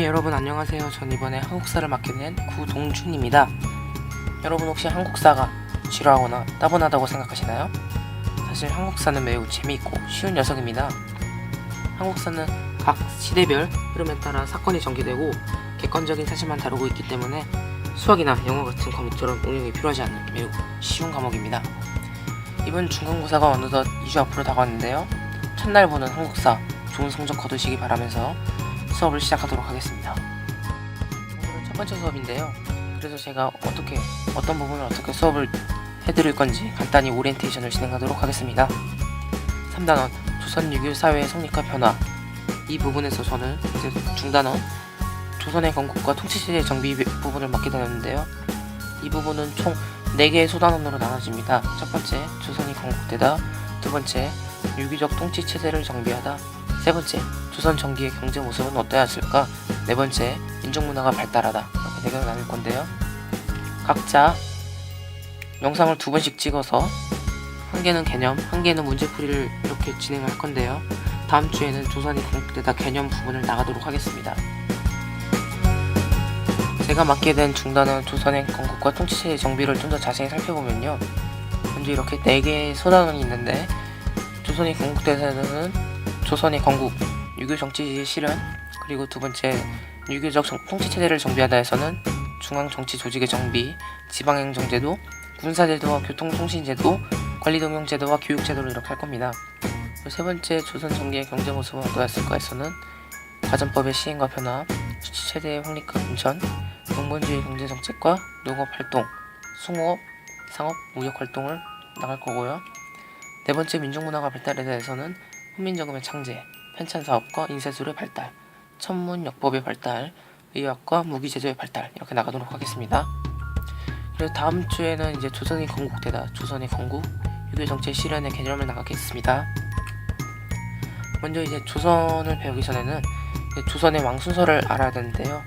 네 여러분 안녕하세요. 전 이번에 한국사를 맡게 된 구동준입니다. 여러분 혹시 한국사가 지루하거나 따분하다고 생각하시나요? 사실 한국사는 매우 재미있고 쉬운 녀석입니다. 한국사는 각 시대별 흐름에 따라 사건이 전개되고 객관적인 사실만 다루고 있기 때문에 수학이나 영어 같은 과목처럼 응용이 필요하지 않는 매우 쉬운 과목입니다. 이번 중간고사가 어느덧 2주 앞으로 다가왔는데요. 첫날 보는 한국사 좋은 성적 거두시기 바라면서 수업을 시작하도록 하겠습니다. 오늘은 첫 번째 수업인데요. 그래서 제가 어떻게 어떤 부분을 어떻게 수업을 해드릴 건지 간단히 오리엔테이션을 진행하도록 하겠습니다. 3단원 조선 6.25 사회의 성립과 변화 이 부분에서 저는 이제 중단원 조선의 건국과 통치체제 정비 부분을 맡게 되었는데요. 이 부분은 총 4개의 소단원으로 나눠집니다. 첫 번째 조선이 건국되다 두 번째 유기적 통치 체제를 정비하다 세 번째 조선 전기의 경제 모습은 어떠했을까 네 번째 민족문화가 발달하다 이렇게 네 개로 나눌 건데요. 각자 영상을 두 번씩 찍어서 한 개는 개념, 한 개는 문제풀이를 이렇게 진행할 건데요. 다음 주에는 조선이 건국되다 개념 부분을 나가도록 하겠습니다. 제가 맡게 된 중단은 조선의 건국과 통치체의 정비를 좀 더 자세히 살펴보면요. 먼저 이렇게 네 개의 소단원이 있는데 조선이 건국되다는 조선의 건국, 유교 정치 실현, 그리고 두 번째 유교적 정- 통치 체제를 정비하다에서는 중앙 정치 조직의 정비, 지방행정제도, 군사제도와 교통통신제도, 관리동영제도와 교육제도를 이렇게 할 겁니다. 세 번째 조선 정기의 경제 모습은 어떠했을까에서는 가전법의 시행과 변화, 수치체제의 확립과 분천, 농본주의 경제정책과 농업활동, 숭어업, 상업, 무역활동을 나갈 거고요. 네 번째 민족문화가 발달에 대해서는 훈민정음의 창제, 편찬사업과 인쇄술의 발달, 천문역법의 발달, 의학과 무기제조의 발달 이렇게 나가도록 하겠습니다. 그리고 다음 주에는 이제 조선이 건국되다, 조선의 건국, 유교 정치 실현의 개념을 나가겠습니다. 먼저 이제 조선을 배우기 전에는 조선의 왕 순서를 알아야 되는데요.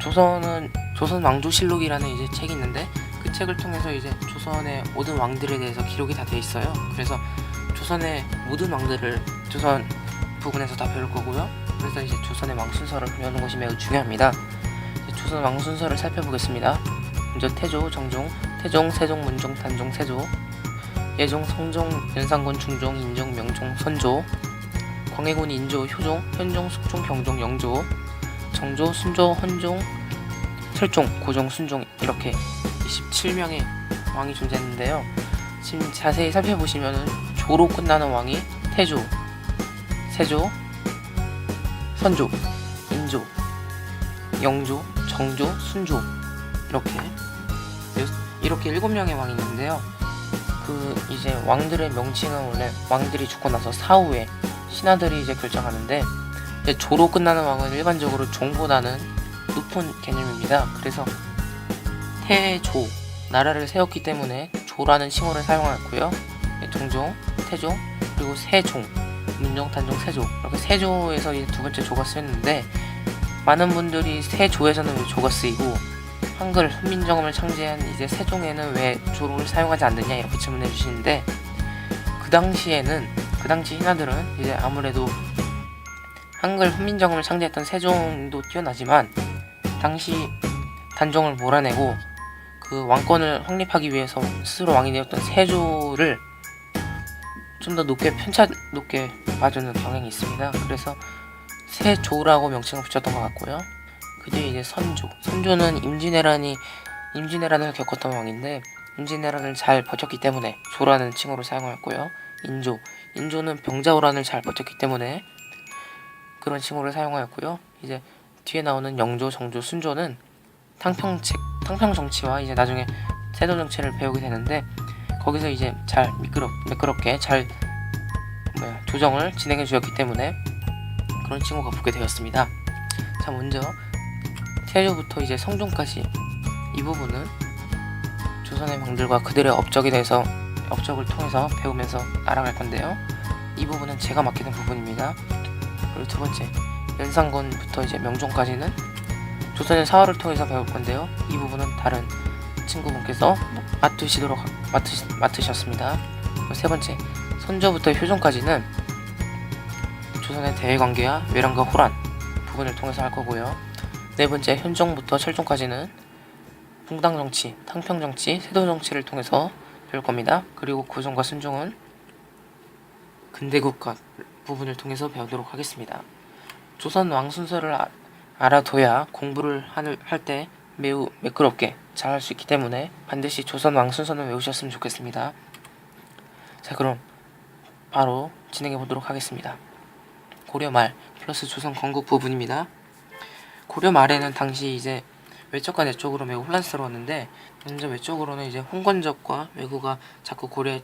조선은 조선 왕조실록이라는 이제 책이 있는데 그 책을 통해서 이제 조선의 모든 왕들에 대해서 기록이 다돼 있어요. 그래서 조선의 모든 왕들을 조선 부분에서 다 배울 거고요. 그래서 이제 조선의 왕 순서를 배우는 것이 매우 중요합니다. 조선 왕 순서를 살펴보겠습니다. 먼저 태조, 정종, 태종, 세종, 문종, 단종, 세조, 예종, 성종, 연산군, 중종, 인종, 명종, 선조, 광해군, 인조, 효종, 현종, 숙종, 경종, 영조, 정조, 순조, 헌종, 철종, 고종, 순종 이렇게 27명의 왕이 존재했는데요. 지금 자세히 살펴보시면은 조로 끝나는 왕이 태조, 세조, 선조, 인조, 영조, 정조, 순조 이렇게 이렇게 일곱 명의 왕이 있는데요. 그 이제 왕들의 명칭은 원래 왕들이 죽고 나서 사후에 신하들이 이제 결정하는데 이제 조로 끝나는 왕은 일반적으로 종보다는 높은 개념입니다. 그래서 태조 나라를 세웠기 때문에 조라는 칭호를 사용하였고요. 네, 종종, 태종, 그리고 세종, 문종, 단종, 세조. 이렇게 세조에서 이제 두 번째 조가 쓰였는데 많은 분들이 세조에서는 왜 조가 쓰이고 한글 훈민정음을 창제한 이제 세종에는 왜 조를 사용하지 않느냐 이렇게 질문해 주시는데 그 당시에는 그 당시 신하들은 이제 아무래도 한글 훈민정음을 창제했던 세종도 뛰어나지만 당시 단종을 몰아내고 그 왕권을 확립하기 위해서 스스로 왕이 되었던 세조를 좀 더 높게 편차 높게 봐주는 경향이 있습니다. 그래서 세조라고 명칭을 붙였던 것 같고요. 그 뒤에 이제 선조. 선조는 임진왜란이 임진왜란을 겪었던 왕인데 임진왜란을 잘 버텼기 때문에 조라는 칭호를 사용하였고요. 인조. 인조는 병자호란을 잘 버텼기 때문에 그런 칭호를 사용하였고요. 이제 뒤에 나오는 영조, 정조, 순조는 탕평책, 탕평 정치와 이제 나중에 세도 정치를 배우게 되는데 거기서 이제 잘 미끄럽 매끄럽게 잘 뭐야, 조정을 진행해 주었기 때문에 그런 칭호가 붙게 되었습니다. 자 먼저 태조부터 이제 성종까지 이 부분은 조선의 왕들과 그들의 업적에 대해서 업적을 통해서 배우면서 알아갈 건데요. 이 부분은 제가 맡게 된 부분입니다. 그리고 두 번째 연산군부터 이제 명종까지는 조선의 사화를 통해서 배울 건데요. 이 부분은 다른 친구분께서 맡으시도록 하- 맡으시, 맡으셨습니다. 세 번째 선조부터 효종까지는 조선의 대외관계와 외란과 호란 부분을 통해서 할 거고요. 네 번째 현종부터 철종까지는 붕당 정치, 탕평 정치, 세도 정치를 통해서 배울 겁니다. 그리고 고종과 순종은 근대 국가 부분을 통해서 배우도록 하겠습니다. 조선 왕 순서를 아- 알아둬야 공부를 할 때 매우 매끄럽게 잘 할 수 있기 때문에 반드시 조선 왕 순서는 외우셨으면 좋겠습니다. 자 그럼 바로 진행해 보도록 하겠습니다. 고려 말 플러스 조선 건국 부분입니다. 고려 말에는 당시 이제 외적과 내적으로 매우 혼란스러웠는데 먼저 외적으로는 이제 홍건적과 왜구가 자꾸 고려에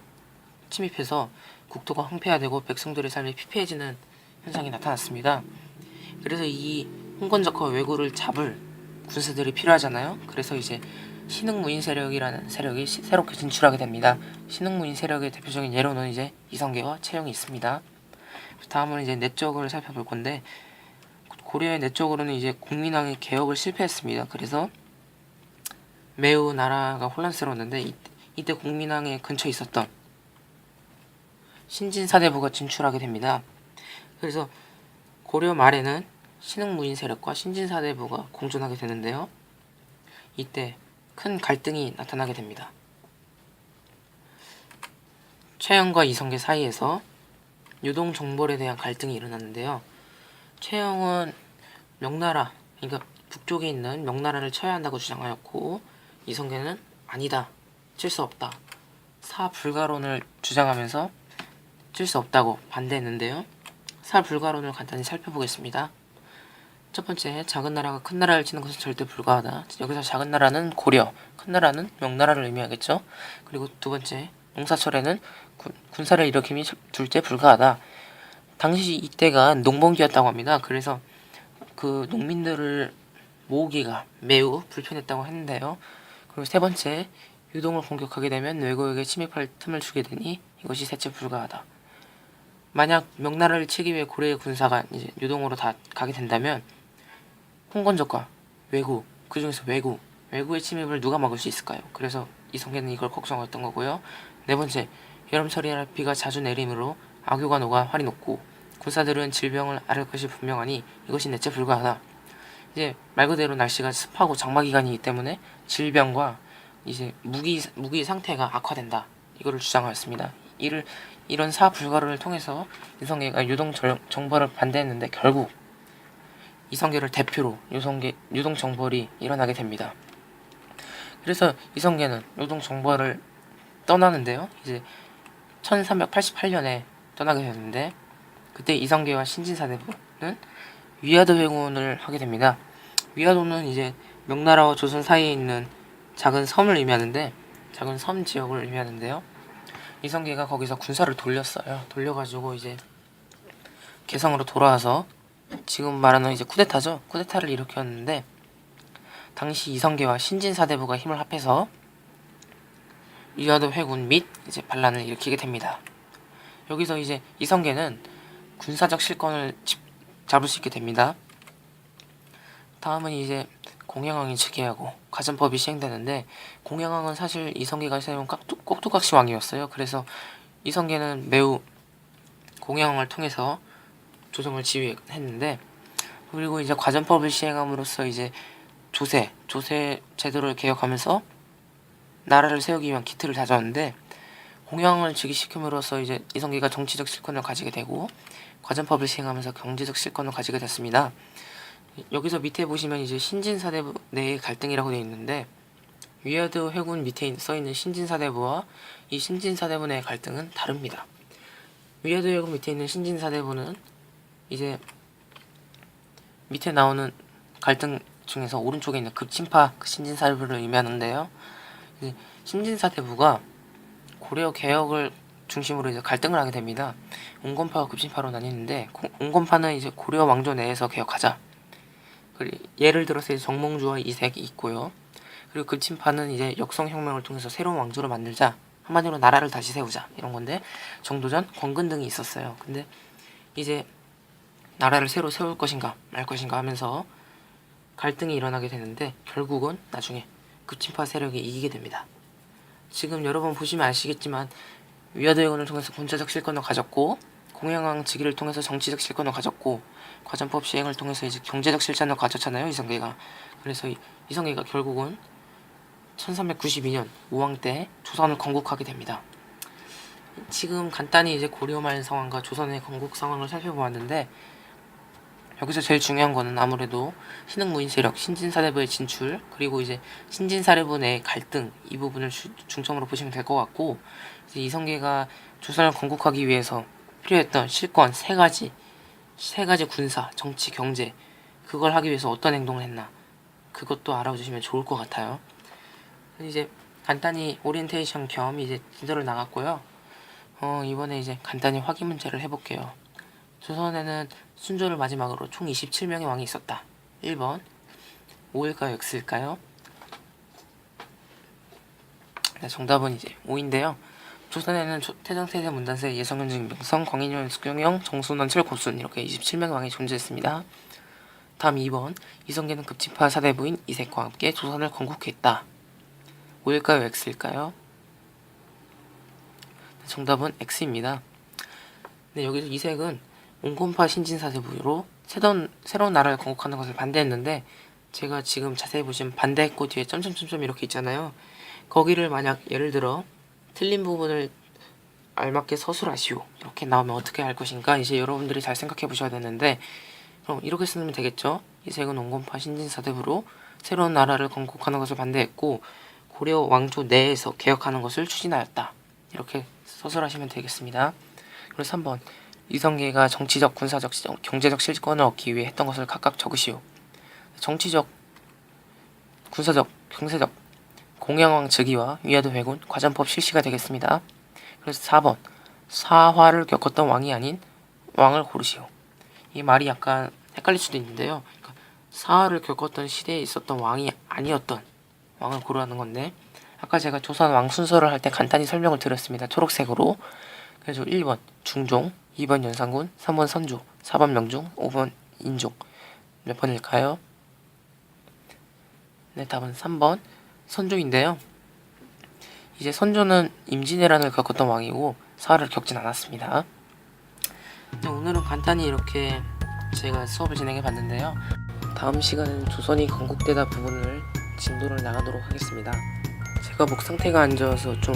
침입해서 국토가 황폐화되고 백성들의 삶이 피폐해지는 현상이 나타났습니다. 그래서 이 홍건적과 왜구를 잡을 군사들이 필요하잖아요. 그래서 이제 신흥무인 세력이라는 세력이 시- 새롭게 진출하게 됩니다. 신흥무인 세력의 대표적인 예로는 이제 이성계와 채영이 있습니다. 다음은 이제 내적을 살펴볼 건데 고려의 내적으로는 이제 국민왕의 개혁을 실패했습니다. 그래서 매우 나라가 혼란스러웠는데 이, 이때 국민왕의 근처에 있었던 신진사대부가 진출하게 됩니다. 그래서 고려 말에는 신흥무인 세력과 신진사대부가 공존하게 되는데요. 이때 큰 갈등이 나타나게 됩니다. 최영과 이성계 사이에서 유동 정벌에 대한 갈등이 일어났는데요. 최영은 명나라, 그러니까 북쪽에 있는 명나라를 쳐야 한다고 주장하였고 이성계는 아니다, 칠 수 없다, 사불가론을 주장하면서 칠 수 없다고 반대했는데요. 사불가론을 간단히 살펴보겠습니다. 첫 번째, 작은 나라가 큰 나라를 치는 것은 절대 불가하다. 여기서 작은 나라는 고려, 큰 나라는 명나라를 의미하겠죠. 그리고 두 번째, 농사철에는 군, 군사를 일으킴이 둘째 불가하다. 당시 이때가 농번기였다고 합니다. 그래서 그 농민들을 모으기가 매우 불편했다고 했는데요. 그리고 세 번째, 유동을 공격하게 되면 외국에게 침입할 틈을 주게 되니 이것이 셋째 불가하다. 만약 명나라를 치기 위해 고려의 군사가 이제 유동으로 다 가게 된다면 홍건적과 외구 그 중에서 외구 외구의 침입을 누가 막을 수 있을까요? 그래서 이성계는 이걸 걱정했던 거고요. 네 번째 여름철이라 비가 자주 내리므로 악유가 녹아 활이 녹고 군사들은 질병을 앓을 것이 분명하니 이것이 넷째 불가하다. 이제 말 그대로 날씨가 습하고 장마 기간이기 때문에 질병과 이제 무기 무기 상태가 악화된다. 이거를 주장하였습니다. 이를 이런 사 불가를 통해서 이성계가 유동 절- 정벌을 반대했는데 결국 이성계를 대표로 유성계 유동 정벌이 일어나게 됩니다. 그래서 이성계는 유동 정벌을 떠나는데요. 이제 1388년에 떠나게 되는데 그때 이성계와 신진사대부는 위화도 회군을 하게 됩니다. 위화도는 이제 명나라와 조선 사이에 있는 작은 섬을 의미하는데 작은 섬 지역을 의미하는데요. 이성계가 거기서 군사를 돌렸어요. 돌려가지고 이제 개성으로 돌아와서 지금 말하는 이제 쿠데타죠. 쿠데타를 일으켰는데 당시 이성계와 신진사대부가 힘을 합해서 위화도 회군 및 이제 반란을 일으키게 됩니다. 여기서 이제 이성계는 군사적 실권을 집- 잡을 수 있게 됩니다. 다음은 이제 공양왕이 즉위하고 가전법이 시행되는데 공양왕은 사실 이성계가 세운 깍두- 꼭두각시 왕이었어요. 그래서 이성계는 매우 공양왕을 통해서 조정을 지휘했는데 그리고 이제 과전법을 시행함으로써 이제 조세 조세 제도를 개혁하면서 나라를 세우기 위한 기틀을 다졌는데 공양을 즉위시킴으로써 이제 이성계가 정치적 실권을 가지게 되고 과전법을 시행하면서 경제적 실권을 가지게 됐습니다. 여기서 밑에 보시면 이제 신진사대부 내의 갈등이라고 되어 있는데 위아드 회군 밑에 써 있는 신진사대부와 이 신진사대부 내의 갈등은 다릅니다. 위아드 회군 밑에 있는 신진사대부는 이제 밑에 나오는 갈등 중에서 오른쪽에 있는 극진파 그 신진사대부를 의미하는데요. 신진사대부가 고려 개혁을 중심으로 이제 갈등을 하게 됩니다. 온건파와 급진파로 나뉘는데 고- 온건파는 이제 고려 왕조 내에서 개혁하자. 그리고 예를 들어서 이제 정몽주와 이색이 있고요. 그리고 급진파는 이제 역성혁명을 통해서 새로운 왕조를 만들자. 한마디로 나라를 다시 세우자 이런 건데 정도전, 권근 등이 있었어요. 근데 이제 나라를 새로 세울 것인가 말 것인가 하면서 갈등이 일어나게 되는데 결국은 나중에 급진파 세력이 이기게 됩니다. 지금 여러분 보시면 아시겠지만 위아더 회군을 통해서 군사적 실권을 가졌고 공양왕 즉위를 통해서 정치적 실권을 가졌고 과전법 시행을 통해서 이제 경제적 실전을 가졌잖아요 이성계가 그래서 이- 이성계가 결국은 1392년 우왕 때 조선을 건국하게 됩니다. 지금 간단히 이제 고려 말 상황과 조선의 건국 상황을 살펴보았는데 여기서 제일 중요한 거는 아무래도 신흥무인 세력 신진사대부의 진출 그리고 이제 신진사대부 내 갈등 이 부분을 주- 중점으로 보시면 될 것 같고 이성계가 조선을 건국하기 위해서 필요했던 실권 세 가지 세 가지 군사 정치 경제 그걸 하기 위해서 어떤 행동을 했나 그것도 알아주시면 좋을 것 같아요. 이제 간단히 오리엔테이션 겸 이제 진도를 나갔고요. 어, 이번에 이제 간단히 확인 문제를 해볼게요. 조선에는 순조를 마지막으로 총 27명의 왕이 있었다. 1번 5일까요? X일까요? 네, 정답은 이제 5인데요. 조선에는 조- 태정태세 문단세 예성윤 증명성 광인현 숙경영 정순원 철고순 이렇게 27명의 왕이 존재했습니다. 다음 2번 이성계는 급진파 사대부인 이색과 함께 조선을 건국했다. 5일까요? X일까요? 네, 정답은 X입니다. 네, 여기서 이색은 온건파 신진사대부로 새로운, 새로운 나라를 건국하는 것을 반대했는데 제가 지금 자세히 보시면 반대했고 뒤에 점점점점 이렇게 있잖아요. 거기를 만약 예를 들어 틀린 부분을 알맞게 서술하시오 이렇게 나오면 어떻게 할 것인가 이제 여러분들이 잘 생각해 보셔야 되는데 그럼 이렇게 쓰면 되겠죠. 이색은 온건파 신진사대부로 새로운 나라를 건국하는 것을 반대했고 고려 왕조 내에서 개혁하는 것을 추진하였다. 이렇게 서술하시면 되겠습니다. 그리고 3번 이성계가 정치적, 군사적, 시- 경제적 실권을 얻기 위해 했던 것을 각각 적으시오. 정치적, 군사적, 경제적, 공양왕 즉위와 위화도 회군, 과전법 실시가 되겠습니다. 그래서 4번 사화를 겪었던 왕이 아닌 왕을 고르시오. 이 말이 약간 헷갈릴 수도 있는데요. 그러니까 사화를 겪었던 시대에 있었던 왕이 아니었던 왕을 고르라는 건데 아까 제가 조선 왕 순서를 할 때 간단히 설명을 드렸습니다. 초록색으로. 그래서 1번 중종, 2번 연산군, 3번 선조, 4번 명종, 5번 인종. 몇 번일까요? 네, 답은 3번 선조인데요. 이제 선조는 임진왜란을 겪었던 왕이고 사활을 겪진 않았습니다. 네, 오늘은 간단히 이렇게 제가 수업을 진행해 봤는데요. 다음 시간은 조선이 건국되다 부분을 진도를 나가도록 하겠습니다. 제가 목 상태가 안 좋아서 좀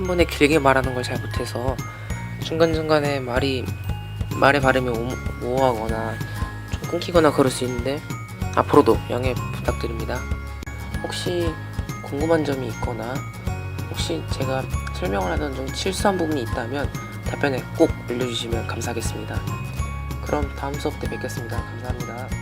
한 번에 길게 말하는 걸 잘 못해서 중간중간에 말이 말의 발음이 오- 오하거나 좀 끊기거나 그럴 수 있는데 앞으로도 양해 부탁드립니다. 혹시 궁금한 점이 있거나 혹시 제가 설명을 하던 중 실수한 부분이 있다면 답변에 꼭 알려주시면 감사하겠습니다. 그럼 다음 수업 때 뵙겠습니다. 감사합니다.